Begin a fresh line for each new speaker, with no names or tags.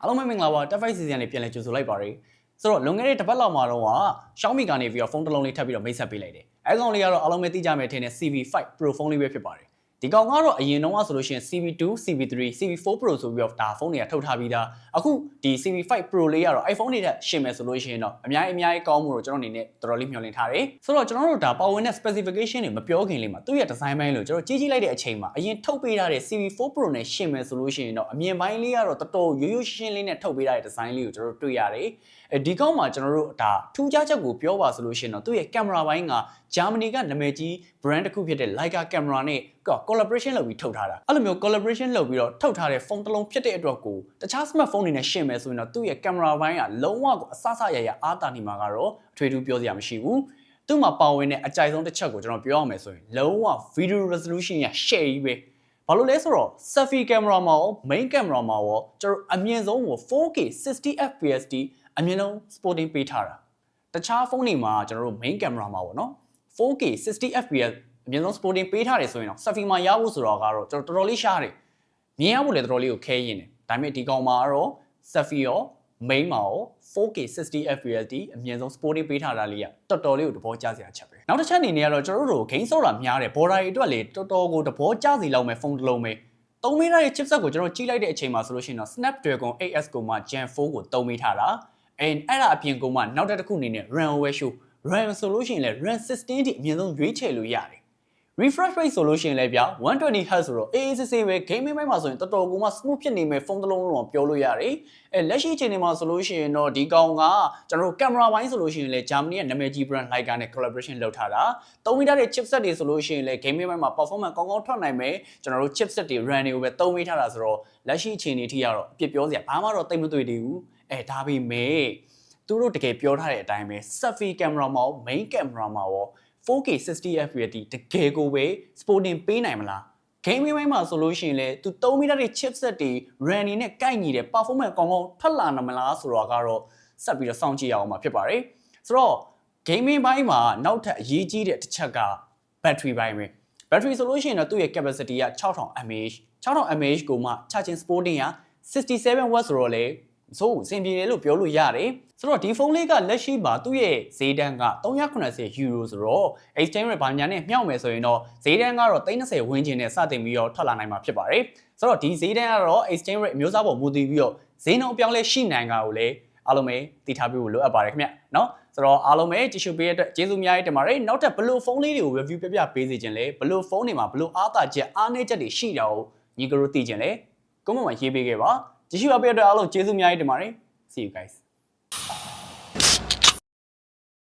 အားလုံးပဲမင်္ဂလာပါ Tab 5 season လေးပြန်လည်ကြိုဆိုလိုက်ပါရစေဆိုတော့လွန်ခဲ့တဲ့တစ်ပတ်လောက်မှာတော့က Xiaomi ကနေပြီးတော့ဖုန်းတစ်လုံးလေးထပ်ပြီးတော့မိတ်ဆက်ပေးလိုက်တယ်အဲကောင်လေးကတော့အားလုံးပဲသိကြမယ်ထင်တဲ့ CV5 Pro ဖုန်းလေးပဲဖြစ်ပါတယ် ဒီကောင်ကတော့အရင်တုန်းကဆိုလို့ရှိရင် CV2, CV3, CV4 Pro ဆိုပြီးတော့ဒါဖုန်းတွေကထုတ်ထားပြီးသားအခုဒီ CV5 Pro လေးကတော့ iPhone တွေထက်ရှင်မယ်ဆိုလို့ရှိရင်တော့အများကြီးအများကြီးကောင်းမှုတော့ကျွန်တော်အနေနဲ့တော်တော်လေးမျှော်လင့်ထားတယ်ဆိုတော့ကျွန်တော်တို့ဒါပါဝင်တဲ့ specification တွေမပြောခင်လေးမှာသူ့ရဲ့ design ပိုင်းလို့ကျွန်တော်ကြီးကြီးလိုက်တဲ့အချိန်မှာအရင်ထုတ်ပေးထားတဲ့ CV4 Pro နဲ့ရှင်မယ်ဆိုလို့ရှိရင်တော့အမြင်ပိုင်းလေးကတော့တော်တော်ရိုးရိုးရှင်းရှင်းလေးနဲ့ထုတ်ပေးထားတဲ့ design လေးကိုကျွန်တော်တို့တွေ့ရတယ်အဲဒီကောင်းမှာကျွန်တော်တို့ဒါထူးခြားချက်ကိုပြောပါဆိုလို့ရှိရင်တော့သူ့ရဲ့ကင်မရာပိုင်းကဂျာမနီကနာမည်ကြီး brand တစ်ခုဖြစ်တဲ့ Leica camera နဲ့ collaboration လုပ်ပြီးထုတ်ထားတာအဲ့လိုမျိုး collaboration လုပ်ပြီးတော့ထုတ်ထားတဲ့ဖုန်းတစ်လုံးဖြစ်တဲ့အတွက်ကိုတခြား smartphone တွေနဲ့ရှင်မယ်ဆိုရင်တော့သူ့ရဲ့ကင်မရာပိုင်းကလုံးဝကိုအဆအဆရရအားတာနေမှာကတော့အထွေထူးပြောစရာမရှိဘူးသူ့မှာပါဝင်တဲ့အကြိုက်ဆုံးတစ်ချက်ကိုကျွန်တော်ပြောရမယ်ဆိုရင်လုံးဝ video resolution ရ share ကြီးပဲဘာလို့လဲဆိုတော့ selfie camera မှာရော main camera မှာရောကျွန်တော်အမြင့်ဆုံးကို 4K 60 fps တိအမြင့်ဆုံး sporting ပေးထားတာတခြားဖုန်းတွေမှာကျွန်တော်တို့ main camera မှာပေါ့နော် 4K 60 fps အမြင့်ဆုံး sporting ပေးထားတယ်ဆိုရင်တော့ selfie မှာရဖို့ဆိုတော့ကတော့ကျွန်တော်တော်တော်လေးရှားတယ်မြင်ရဖို့လည်းတော်တော်လေးကိုခဲရင်တယ်ဒါပေမဲ့ဒီကောင်မှာကတော့ selfie ရော main မှာရော 4K 60 fps တိအမြင့်ဆုံး sporting ပေးထားတာလေးကတော်တော်လေးကိုသဘောကျစရာချက်ပဲနောက်တစ်ချက်အနေနဲ့ကတော့ကျွန်တော်တို့ game ဆော့တာများတယ် border တွေအတွက်လေတော်တော်ကိုသဘောကျစီလောက်မဲ့ဖုန်းတစ်လုံးပဲသုံးမိထားတဲ့ chipset ကိုကျွန်တော်ကြီးလိုက်တဲ့အချိန်မှာဆိုလို့ရှိရင်တော့ Snapdragon 8S ကိုမှ Gen 4ကိုသုံးမိထားတာအဲအဲ့ဒါအပြင်ကိုမှနောက်တစ်ခုအနေနဲ့ RAM OS RAM ဆိုလို့ရှိရင်လည်း RAM 16တိအမြင့်ဆုံးရွေးချယ်လို့ရတယ် refresh rate ဆိုလို့ရှိရင်လည်းဗျာ 120Hz ဆိုတော့အေးအေးဆေးဆေးပဲ gaming ဘက်မှာဆိုရင်တော်တော်ကိုမှ smooth ဖြစ်နေမယ်ဖုန်းတစ်လုံးလုံးတော့ပြောလို့ရတယ်အဲလက်ရှိအချိန်ဒီမှာဆိုလို့ရှိရင်တော့ဒီကောင်ကကျွန်တော်တို့ camera ဘိုင်းဆိုလို့ရှိရင်လည်း Germany ရဲ့နာမည်ကြီး brand Leica နဲ့ collaboration လုပ်ထားတာသုံးမိထားတဲ့ chipset တွေဆိုလို့ရှိရင်လည်း gaming ဘက်မှာ performance ကောင်းကောင်းထွက်နိုင်မယ်ကျွန်တော်တို့ chipset တွေ RAM တွေကိုပဲသုံးမိထားတာဆိုတော့လက်ရှိအချိန်ဒီထိကတော့အပြစ်ပြောစရာဘာမှတော့တိတ်မတွေ့သေးဘူးအဲဒါပေမဲ့သူတို့တကယ်ပြောထားတဲ့အတိုင်းပဲ selfie camera မှာရော main camera မှာရော 4K 60 fps တကယ်ကိုပဲ sporting ပေးနိုင်မလား gaming ဘက်မှာဆိုလို့ရှိရင်လေသူ3မီတာတဲ့ chipset တွေ RAM တွေနဲ့ကိုက်ညီတဲ့ performance ကောင်းကောင်းထွက်လာနိုင်မလားဆိုတော့ကတော့ဆက်ပြီးတော့စောင့်ကြည့်ရအောင်မှာဖြစ်ပါတယ်ဆိုတော့ gaming ဘိုင်းမှာနောက်ထပ်အရေးကြီးတဲ့တစ်ချက်က battery ဘိုင်းပဲ battery ဆိုလို့ရှိရင်တော့သူ့ရဲ့ capacity က6000 mAh 6000 mAh ကိုမှ charging sporting က67 watt ဆိုတော့လေ ဆိုအဆင်ပြေတယ်လို့ပြောလို့ရတယ်ဆိုတော့ဒီဖုန်းလေးကလက်ရှိမှာသူ့ရဲ့ဈေးတန်းက390 euro ဆိုတော့ exchange rate ဘာညာနဲ့မြှောက်မယ်ဆိုရင်တော့ဈေးတန်းကတော့30ဝန်းကျင်နဲ့စတင်ပြီးတော့ထွက်လာနိုင်မှာဖြစ်ပါတယ်ဆိုတော့ဒီဈေးတန်းကတော့ exchange rate အမျိုးအစားပေါ်မူတည်ပြီးတော့ဈေးနှုန်းအပြောင်းလဲရှိနိုင်တာကိုလည်းအားလုံးပဲသိထားပြီးဖို့လိုအပ်ပါတယ်ခင်ဗျနော်ဆိုတော့အားလုံးပဲကြည့်ရှုပေးတဲ့အတွက်ကျေးဇူးအများကြီးတင်ပါတယ်နောက်ထပ်ဘလို့ဖုန်းလေးတွေကို review ပြပြပေးစီခြင်းလဲဘလို့ဖုန်းတွေမှာဘလို့အားသာချက်အားနည်းချက်တွေရှိတာကိုညီကတို့သိခြင်းလဲ comment မှာရေးပေးခဲ့ပါ ကြည့်ရှုပေးတဲ့အတွက်အားလုံးကျေးဇူးအများကြီးတင်ပါတယ် see you guys